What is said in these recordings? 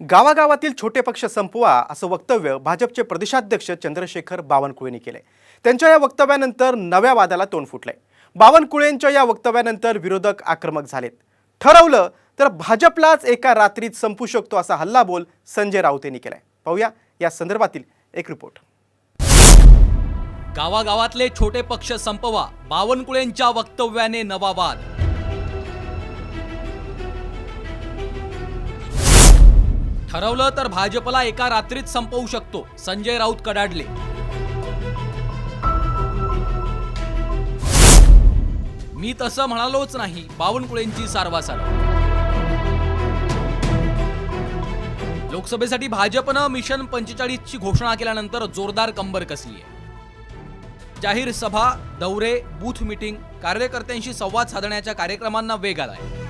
गावागावातील छोटे पक्ष संपवा असं वक्तव्य भाजपचे प्रदेशाध्यक्ष चंद्रशेखर बावनकुळेंनी केलंय. त्यांच्या या वक्तव्यानंतर नव्या वादाला तोंड फुटलंय. बावनकुळेंच्या या वक्तव्यानंतर विरोधक आक्रमक झालेत. ठरवलं तर भाजपलाच एका रात्रीत संपू शकतो असा हल्लाबोल संजय राऊत यांनी केलाय. पाहूया या संदर्भातील एक रिपोर्ट. गावागावातले छोटे पक्ष संपवा. बावनकुळेंच्या वक्तव्याने नवा वाद. ठरवलं तर भाजपला एका रात्रीत संपवू शकतो. संजय राऊत कडाडले. मी तसं म्हणालोच नाही बावनकुळेंची सारवासार. लोकसभेसाठी भाजपनं मिशन पंचेचाळीसची घोषणा केल्यानंतर जोरदार कंबर कसली आहे जाहीर सभा दौरे बूथ मीटिंग कार्यकर्त्यांशी संवाद साधण्याच्या कार्यक्रमांना वेग आलाय.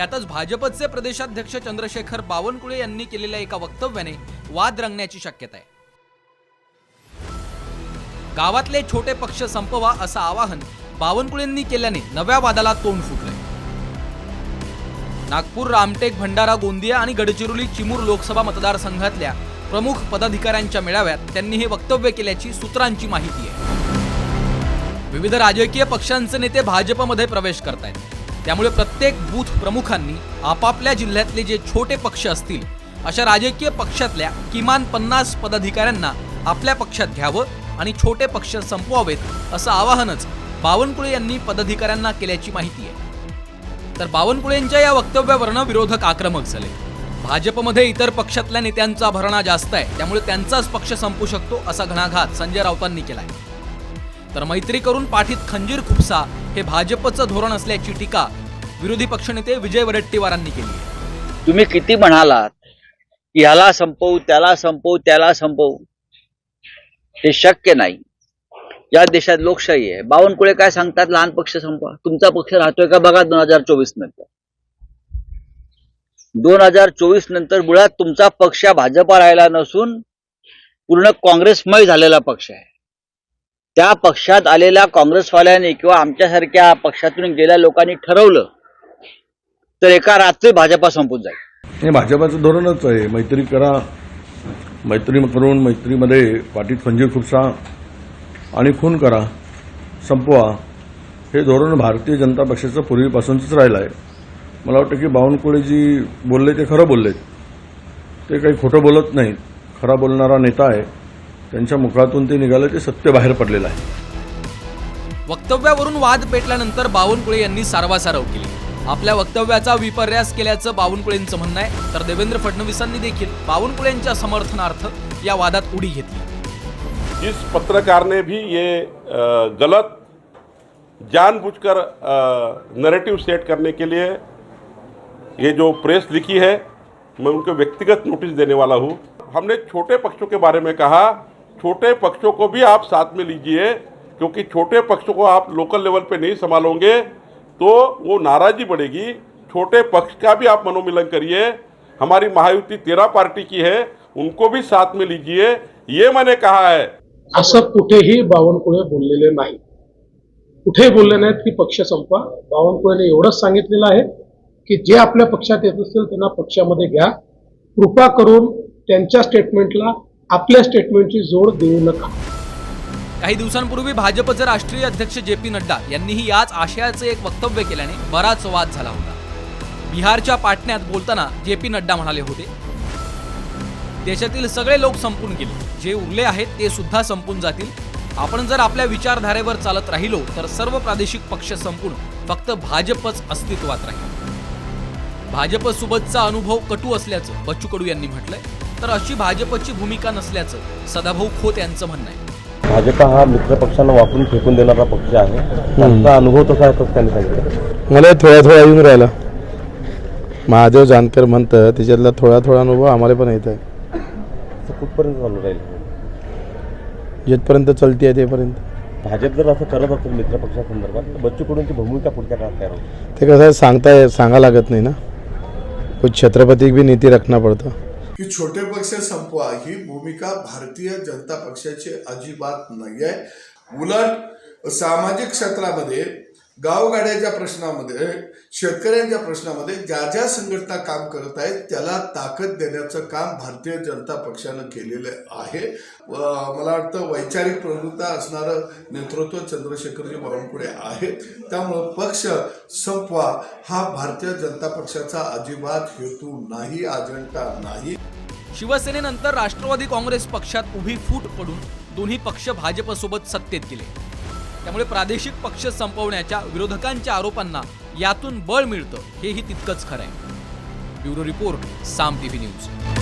त्यातच भाजपचे प्रदेशाध्यक्ष चंद्रशेखर बावनकुळे यांनी केलेल्या एका वक्तव्याने वाद रंगण्याची शक्यता आहे. गावातले छोटे पक्ष संपवा असं आवाहन बावनकुळेंनी केल्याने नव्या वादाला तोंड फुटलंय. नागपूर रामटेक भंडारा गोंदिया आणि गडचिरोली चिमूर लोकसभा मतदारसंघातल्या प्रमुख पदाधिकाऱ्यांच्या मेळाव्यात त्यांनी हे वक्तव्य केल्याची सूत्रांची माहिती आहे. विविध राजकीय पक्षांचे नेते भाजपमध्ये प्रवेश करतायत. त्यामुळे प्रत्येक बूथ प्रमुखांनी आपापल्या जिल्ह्यातले जे छोटे पक्ष असतील अशा राजकीय पक्षातल्या किमान पन्नास पदाधिकाऱ्यांना आपल्या पक्षात घ्यावं आणि छोटे पक्ष संपवावेत असं आवाहनच बावनकुळे यांनी पदाधिकाऱ्यांना केल्याची माहिती आहे. तर बावनकुळेंच्या या वक्तव्यावरनं विरोधक आक्रमक झाले. भाजपमध्ये इतर पक्षातल्या नेत्यांचा भरणा जास्त आहे त्यामुळे त्यांचाच पक्ष संपू शकतो असा घणाघात संजय राऊतांनी आहे तर मैत्री करून पाठीत खंजीर खुपसा हे भाजपचं धोरण असल्याची टीका विरोधी पक्षनेते विजय वडेट्टीवारांनी केली. तुम्ही किती म्हणालात याला संपवू त्याला संपवू त्याला संपवू हे शक्य नाही. या देशात लोकशाही आहे. बावनकुळे काय सांगतात लहान पक्ष संपवा. तुमचा पक्ष राहतोय का बघा दोन हजार चोवीस नंतर. दोन हजार चोवीस नंतर मुळात तुमचा पक्ष भाजपा राहिला नसून पूर्ण काँग्रेसमय झालेला पक्ष आहे. त्या पक्षात आलेल्या काँग्रेसवाल्यांनी किंवा आमच्यासारख्या पक्षातून गेल्या लोकांनी ठरवलं तर एका रात्री भाजपा संपून जाईल. हे भाजपाचं धोरणच आहे. मैत्री करा. मैत्री करून मैत्रीमध्ये पाठीत खंजीर खुपसा आणि खून करा संपवा. हे धोरण भारतीय जनता पक्षाचं पूर्वीपासूनच राहिलं आहे मला वाटतं की बावनकुळे जी बोलले ते खरं बोललेत. ते काही खोटं बोलत नाहीत. खरा बोलणारा नेता आहे. त्यांच्या मुखातून ते निघालं ते सत्य बाहेर पडलेलं आहे. वक्तव्यावरून वाद पेटल्यानंतर बावनकुळे यांनी सारवासारव केली. आपल्या वक्तव्याचा विपर्यास केल्याचं बावनकुळेंचं म्हणणं आहे तर देवेंद्र फडणवीसांनी देखील बावनकुळेंच्या समर्थनार्थ या वादात उडी घेतली. इस पत्रकार ने भी ये गलत जानबूझकर नैरेटिव सेट करने के लिए ये जो प्रेस लिखी है मैं उनको व्यक्तिगत नोटिस देने वाला हूँ। हमने छोटे पक्षों के बारे में कहा छोटे पक्षों को भी आप साथ में लीजिए, क्योंकि छोटे पक्षों को आप लोकल लेवल पे नहीं संभालोगे तो वो नाराज़गी बढ़ेगी। छोटे पक्ष का भी आप मनोमिलन करिए। हमारी महायुति तेरह पार्टी की है, उनको भी साथ में लीजिए। ये मैंने कहा है। असं कुठेही बावनकुळे बोललेले नाही। कुठेही बोलले नाहीत की पक्ष संपवा बावनकुळेने एवढंच सांगितलेलं आहे की जे आपल्या पक्षात येत असतील त्यांना पक्षामध्ये घ्या। कृपा करून त्यांच्या स्टेटमेंटला आपल्या स्टेटमेंटची जोड देऊ नका. काही दिवसांपूर्वी भाजपचे राष्ट्रीय अध्यक्ष जे पी नड्डा यांनीही याच आशयाचे एक वक्तव्य केल्याने बराच वाद झाला होता. बिहारच्या पाटण्यात बोलताना जे पी नड्डा म्हणाले होते देशातील सगळे लोक संपून गेले. जे उरले आहेत ते सुद्धा संपून जातील. आपण जर आपल्या विचारधारेवर चालत राहिलो तर सर्व प्रादेशिक पक्ष संपून फक्त भाजपच अस्तित्वात राहील. भाजपसोबतचा अनुभव कटू असल्याचं बच्चू कडू यांनी म्हटलंय. तर अशी भाजपची भूमिका नसल्याचं सदाभाऊ खोत यांचं म्हणणं आहे. भाजपा हा मित्र पक्षांना वापरून फेकून देणारा पक्ष आहे. त्यांचा अनुभव तसा आहे असं त्यांनी सांगितलं? मला थोडा थोडा येऊन राहिला. महादेव जानकर म्हणतं त्याच्यातला थोडा थोडा अनुभव आम्हाला पण येत आहे. असं कुठपर्यंत चालू राहील? जिथपर्यंत चलती आहे तेपर्यंत. भाजप जर असं करत असेल मित्र पक्षासंदर्भात तर बच्चू कडूंची भूमिका पुढच्या काळात तयार होईल ते कसं आहे सांगता सांगा लागत नाही ना. कुछ छत्रपती भी नीती रखना पडतं. की छोटे पक्ष संपवा. ही भूमिका भारतीय जनता पक्षाची अजिबात नाही आहे उलट सामाजिक क्षेत्रामध्ये गावगाड्याच्या प्रश्नामध्ये शेतकऱ्यांच्या प्रश्नामध्ये ज्या ज्या संघटना काम करत आहेत त्याला ताकद देण्याचं काम भारतीय जनता पक्षानं केलेलं आहे. मला वाटतं वैचारिक प्रवृत्ता असणारं नेतृत्व चंद्रशेखरजी बावनकुळे आहे त्यामुळं पक्ष संपवा हा भारतीय जनता पक्षाचा अजिबात हेतू नाही अजेंडा नाही. शिवसेनेनंतर राष्ट्रवादी काँग्रेस पक्षात उभी फूट पडून दोन्ही पक्ष भाजपसोबत सत्तेत गेले. त्यामुळे प्रादेशिक पक्ष संपवण्याच्या विरोधकांच्या आरोपांना यातून बळ मिळतं हेही तितकंच खरं आहे. Bureau report Saam TV news.